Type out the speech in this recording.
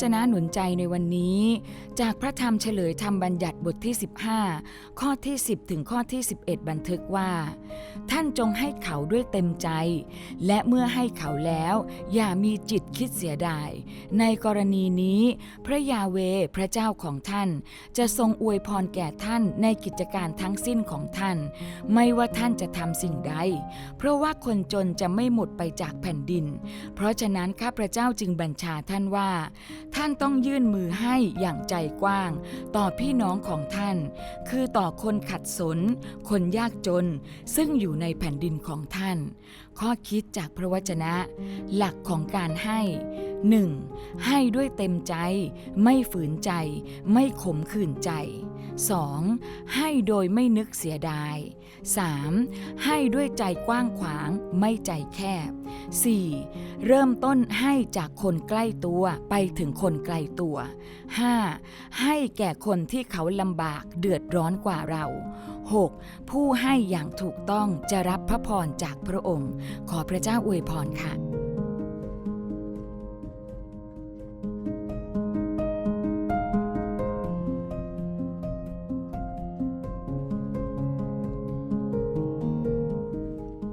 จนะหนุนใจในวันนี้ จากพระธรรมเฉลยธรรมบัญญัติบทที่ 15 ข้อที่ 10 ถึงข้อที่ 11 บันทึกว่า ท่านจงให้เขาด้วยเต็มใจ และเมื่อให้เขาแล้ว อย่ามีจิตคิดเสียดาย ในกรณีนี้ พระยาเวพระเจ้าของท่าน จะทรงอวยพรแก่ท่านในกิจการทั้งสิ้นของท่าน ไม่ว่าท่านจะทำสิ่งใด เพราะว่าคนจนจะไม่หมดไปจากแผ่นดิน เพราะฉะนั้นข้าพระเจ้าจึงบัญชาท่านว่าท่านต้องยื่นมือให้อย่างใจกว้าง ต่อพี่น้องของท่าน คือต่อคนขัดสน คนยากจน ซึ่งอยู่ในแผ่นดินของท่าน ข้อคิดจากพระวจนะ หลักของการให้ 1. ให้ด้วยเต็มใจ ไม่ฝืนใจ ไม่ขมขื่นใจ 2. ให้โดยไม่นึกเสียดาย 3. ให้ด้วยใจกว้างขวางไม่ใจแคบ 4. เริ่มต้นให้จากคนใกล้ตัวไปถึงคนไกลตัว 5. ให้แก่คนที่เขาลำบากเดือดร้อนกว่าเรา 6. ผู้ให้อย่างถูกต้องจะรับพระพรจากพระองค์ ขอพระเจ้าอวยพรค่ะ